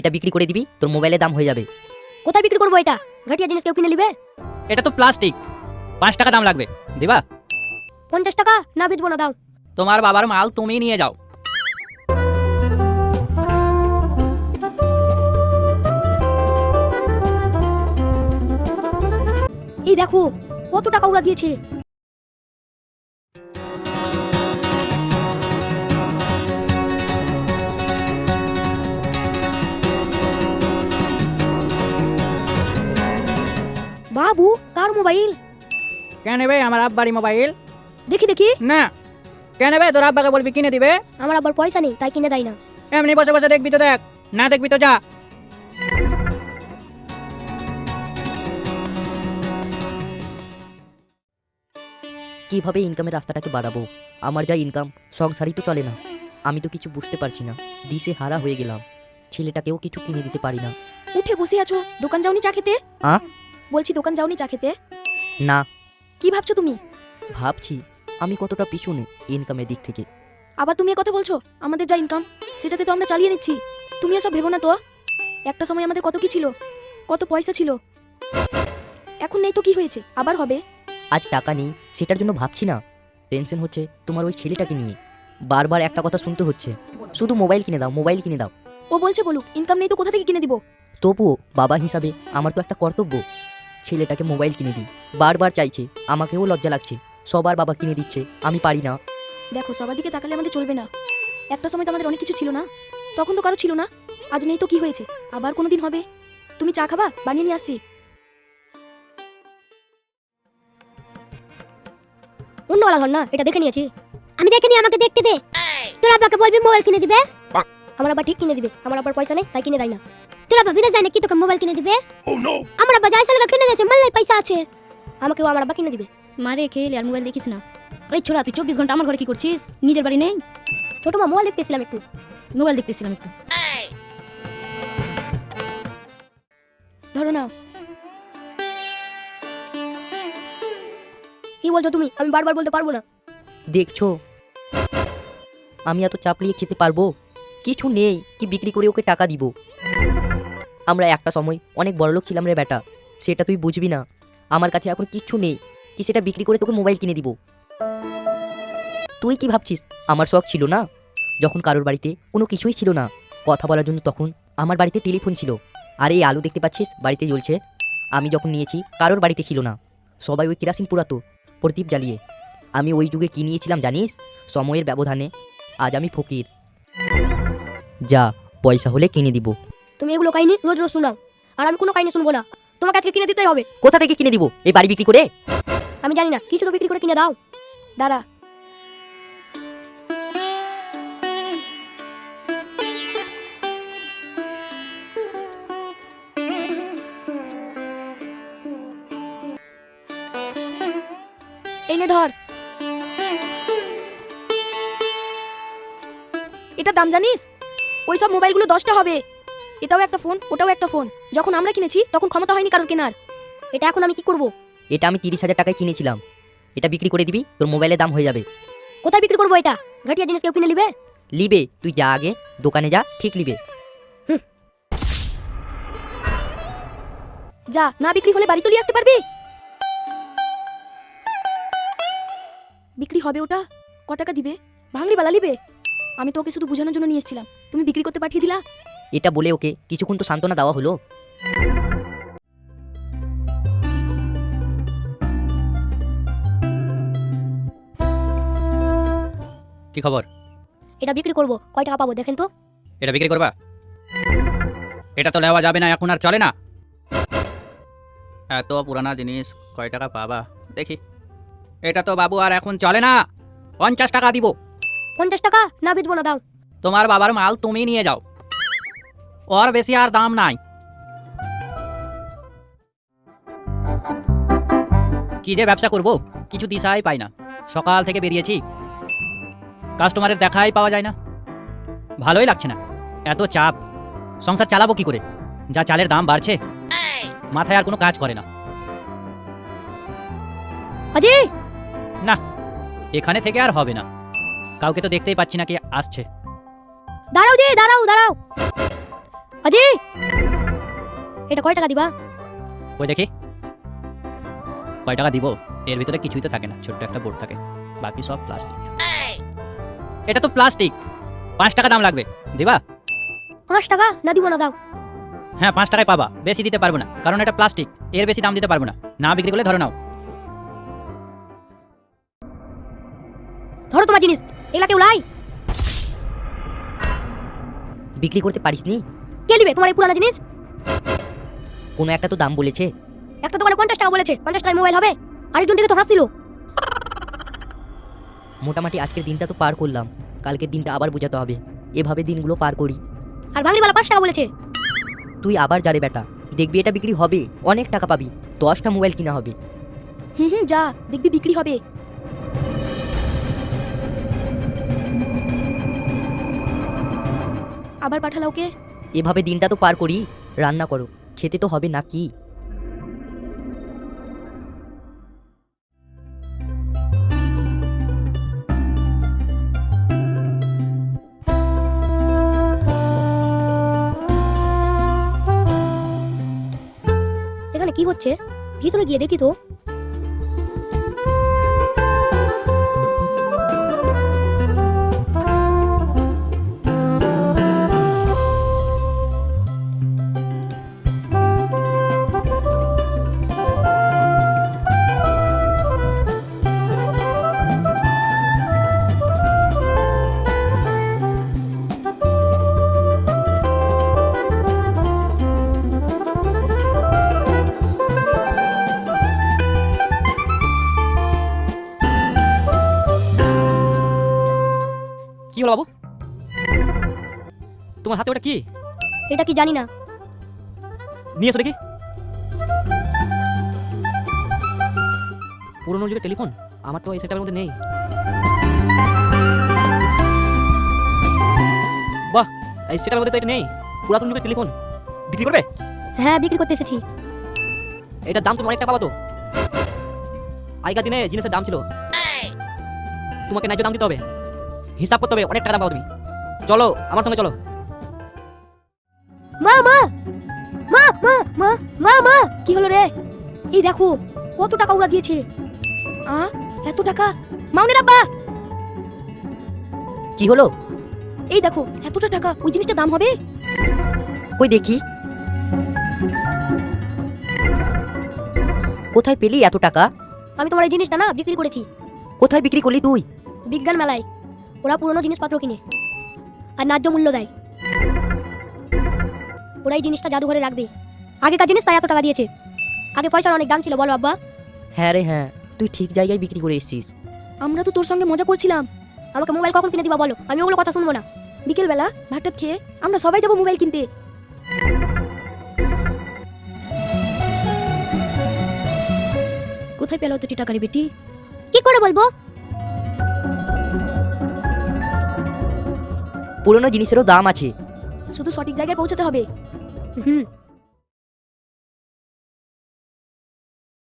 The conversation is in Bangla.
এটা বিক্রি করে দিবি তোর মোবাইলের দাম হয়ে যাবে। কোথায় বিক্রি করব এটা? ঘাটিয়া জিনিস কেউ কিনে নিবে? এটা তো প্লাস্টিক পাঁচ টাকা দাম লাগবে। দিবা? পঞ্চাশ টাকা? না বেচবো না দাও। তোমার বাবার মাল তুমি নিয়ে যাও। এই দেখো কত টাকা ওরা দিয়েছে। বাবু কার মোবাইল? কে নেবে আমার আব্বারই মোবাইল? দেখি দেখি। না। কে নেবে তোর আব্বাকে বলবি কিনে দিবে? আমার আবার পয়সা নেই তাই কিনে দেয় না। এমনি বসে বসে দেখবি তো দেখ। না দেখবি তো যা। কীভাবে ইনকামের রাস্তাটাকে বাড়াবো? আমার যা ইনকাম সংসারই তো চলে না। আমি তো কিছু বুঝতে পারছি না। দিশে হারা হয়ে গেলাম। ছেলেটাকেও কিছু কিনে দিতে পারি না। উঠে বসে আছো দোকান যাওনি চা খেতে? আ? বলছি দোকান যাওনি চা খেতে? না। কি ভাবছ তুমি? ভাবছি। আমি কতটা পিছনে ইনকামের দিক থেকে। আবার তুমি এ কথা বলছো? আমাদের যা ইনকাম সেটাতে তো আমরা চালিয়ে নিচ্ছি। তুমি এসব ভেবো না তো? একটা সময় আমাদের কত কি ছিল? কত পয়সা ছিল? এখন নেই তো কি হয়েছে? আবার হবে? আজ টাকা নেই সেটার জন্য ভাবছি না। টেনশন হচ্ছে তোমার ওই ছেলেটাকে নিয়ে। বারবার একটা কথা শুনতে হচ্ছে। শুধু মোবাইল কিনে দাও মোবাইল কিনে দাও। ও বলছে বলুক ইনকাম নেই তো কোথা থেকে কিনে দিব? তবুও বাবা হিসাবে আমার তো একটা কর্তব্য। ছেলেটাকে মোবাইল কিনে দিই। বারবার চাইছে আমাকেও লজ্জা লাগছে। সবার বাবা কিনে দিচ্ছে আমি পারি না। দেখো সবার দিকে তাকালে আমাদের চলবে না। একটা সময় তো আমাদের অনেক কিছু ছিল না। তখন তো কারও ছিল না। আজ নেই তো কি হয়েছে? আবার কোনো দিন হবে? তুমি চা খাবা? বানিয়ে নিয়ে আসছি। অন্যওয়ালা ঘর না এটা দেখে নিয়েছি। আমি দেখিনি আমাকে দেখতে দে। তোর আব্বাকে বলবি মোবাইল কিনে দিবে? আমার আবার ঠিক কিনে দিবে। আমার আবার পয়সা নেই তাই কিনে দেয় না। তোর আব্বা বিদেশ যায় না কি তোকে মোবাইল কিনে দিবে? আমার আব্বা যায় সালগা কিনে দিয়েছে মাল্লাই পয়সা আছে। আমাকেও আমার আব্বা কিনে দিবে। মারে খেয়ে আর মোবাইল দেখিস না। এই ছোড়া তুই চব্বিশ ঘণ্টা আমার ঘরে কি করছিস? নিজের বাড়ি নেই? ছোট মা মোবাইল দেখতেছিলাম একটু। মোবাইল দেখতেছিলাম একটু। ধরো না কি বলছো তুমি? আমি বারবার বলতে পারব না। দেখছ? আমি এত চাপলিয়ে খেতে পারব? কিছু নেই কি বিক্রি করে ওকে টাকা দিব? আমরা একটা সময় অনেক বড়লোক ছিলাম রে বেটা। সেটা তুই বুঝবি না। আমার কাছে এখন কিচ্ছু নেই। কি সেটা বিক্রি করে তোকে মোবাইল কিনে দিব? তুই কি ভাবছিস? আমার শখ ছিল না? যখন কারোর বাড়িতে কোনো কিছুই ছিল না, কথা বলার জন্য তখন আমার বাড়িতে টেলিফোন ছিল। আর, এই আলু দেখতে পাচ্ছিস? বাড়িতে জ্বলছে। আমি যখন নিয়েছি, কারোর বাড়িতে ছিল না। সবাই ওই কেরাসিন পুরাতো, প্রদীপ জ্বালিয়ে। আমি ওই যুগে কি নিয়েছিলাম জানিস? সময়ের ব্যবধানে আজ আমি ফকির। যা, পয়সা হলে কিনে দিব। তুমি এগুলো কাহিনী রোজ রোজ শোনাও। আর আমি কোনো কাহিনী শুনব না। তোমাকে আজকে কিনে দিতেই হবে। কোথা থেকে কিনে দিব? এই বাড়ি বিক্রি করে? আমি জানি না। কিছু তো বিক্রি করে কিনে দাও। দাঁড়া। এই ধর। এটা দাম জানিস? ওই সব মোবাইলগুলো দশটা হবে। এটাও একটা ফোন ওটাও একটা ফোন যখন আমরা কিনেছি তখন ক্ষমতা হয়নি কারোর কেনার। এটা এখন আমি কি করব? এটা আমি তিরিশ হাজার টাকায় কিনেছিলাম। এটা বিক্রি করে দিবি তোর মোবাইলের দাম হয়ে যাবে। কোথায় বিক্রি করব এটা? ঘাটিয়া জিনিস কেউ কিনে নিবে? লিবে তুই যা আগে দোকানে যা ঠিক লিবে যা না বিক্রি হলে বাড়ি তুলে আসতে পারবি? বিক্রি হবে ওটা? ক টাকা দিবে? ভাঙলি বালা লিবে আমি তোকে শুধু বোঝানোর জন্য নিয়ে এসেছিলাম। তুমি বিক্রি করতে পাঠিয়ে দিলা? এটা বলে ওকে কিছুক্ষণ তো সান্ত্বনা দেওয়া হলো। কি খবর? এটা বিক্রি করব। কয় টাকা পাবো দেখেন তো। এটা বিক্রি করবা? এটা তো নেওয়া যাবে না এখন আর চলে না। এত পুরানা জিনিস কয় টাকা পাবা? দেখি। এটা তো বাবু আর এখন চলে না। পঞ্চাশ টাকা দিব। পঞ্চাশ টাকা? না বেচবো না দাও। তোমার বাবার মাল তুমি নিয়ে যাও। ওর বেশি আর দাম নাই কি যে ব্যবসা করব কিছু দিশাই পাই না সকাল থেকে বেরিয়েছি কাস্টমারের দেখাই পাওয়া যায় না ভালোই লাগছে না এত চাপ সংসার চালাবো কি করে যা চালের দাম বাড়ছে মাথায় আর কোনো কাজ করে না আজি এখানে থেকে আর হবে না কাউকে তো দেখতেই পাচ্ছি না কে আসছে দাঁড়াও যে দাঁড়াও দাঁড়াও আজি এটা কয় টাকা দিবা? ওই দেখি? কয় টাকা দিব? এর ভিতরে কিছুই তো থাকে না ছোট্ট একটা বোর্ড থাকে। বাকি সব প্লাস্টিক এটা তো প্লাস্টিক পাঁচ টাকা দাম লাগবে। দিবা? পাঁচ টাকা? না দিব না দাও। হ্যাঁ পাঁচ টাকায় পাবা। বেশি দিতে পারব না কারণ এটা প্লাস্টিক এর বেশি দাম দিতে পারব না। না বিক্রি করলে ধরে নাও। ধরো তোমার জিনিস। এগুলা কেউ লাই? বিক্রি করতে পারিস নি কে নিবে তোমার এই পুরানো জিনিস? কোনো একটা তো দাম বলেছে। একটা দোকানে পঞ্চাশ টাকা বলেছে পঞ্চাশ টাকায় মোবাইল হবে। আরেকজন থেকে তো হাসছিল। মোটামুটি আজকের দিনটা তো পার করলাম কালকের দিনটা আবার বোঝাতে হবে। এভাবে দিনগুলো পার করি। আর ভাঙড়িওয়ালা পাঁচ টাকা বলেছে। তুই আবার যারে বেটা দেখবি এটা বিক্রি হবে অনেক টাকা পাবি দশটা মোবাইল কিনা হবে। হুম হুম যা দেখবি বিক্রি হবে। আবার পাঠালা ওকে। এভাবে দিনটা তো পার করি। রান্না করো। খেতে তো হবে না কি এখানে কি হচ্ছে? ভিতরে গিয়ে দেখি তো। তোমার হাতে ওটা কি? এটা কি জানি না। নিয়ে এসো দেখি। পুরোনো যুগের টেলিফোন আমার তো এই সেটার মধ্যে নেই। বাহ এই সেটার মধ্যে তো এটা নেই। পুরাতন যুগের টেলিফোন। বিক্রি করবে? হ্যাঁ বিক্রি করতে এসেছি। এটার দাম তুমি অনেক টাকা পাবো তো। আগেকার দিনে জিনিসের দাম ছিল। তোমাকে ন্যায্য দাম দিতে হবে। হিসাব করতে হবে অনেক টাকা দাম পাবো তুমি। চলো আমার সঙ্গে চলো। মা মা মা কি হলো রে? এই দেখো কত টাকা ওরা দিয়েছে। আ এত টাকা? মাউনের আব্বা! কি হলো? এই দেখো এতটা টাকা ওই জিনিসটা দাম হবে? কই দেখি। কোথায় পেলি এত টাকা? আমি তোমার এই জিনিসটা না বিক্রি করেছি। কোথায় বিক্রি করলি তুই? বিজ্ঞান মেলায়। ওরা পুরনো জিনিসপত্র কিনে। আর ন্যায্য মূল্য দেয়। ওরা এই জিনিসটা জাদুঘরে রাখবে। আগেকার জিনিস তাই এত টাকা দিয়েছে। আগে পয়সার অনেক দাম ছিল বলো আব্বা। হ্যাঁ রে হ্যাঁ। তুই ঠিক জায়গায় বিক্রি করে এসেছিস। আমরা তো তোর সঙ্গে মজা করছিলাম। আমাকে মোবাইল কখন কিনে দিবা বলো? আমি ওগুলো কথা শুনব না। বিকেলবেলা ভাতটা খেয়ে আমরা সবাই যাব মোবাইল কিনতে। কোথায় পেল দুটি টাকা রে বেটি? কি করে বলব? পুরোনো জিনিসেরও দাম আছে। শুধু সঠিক জায়গায় পৌঁছাতে হবে। হুম।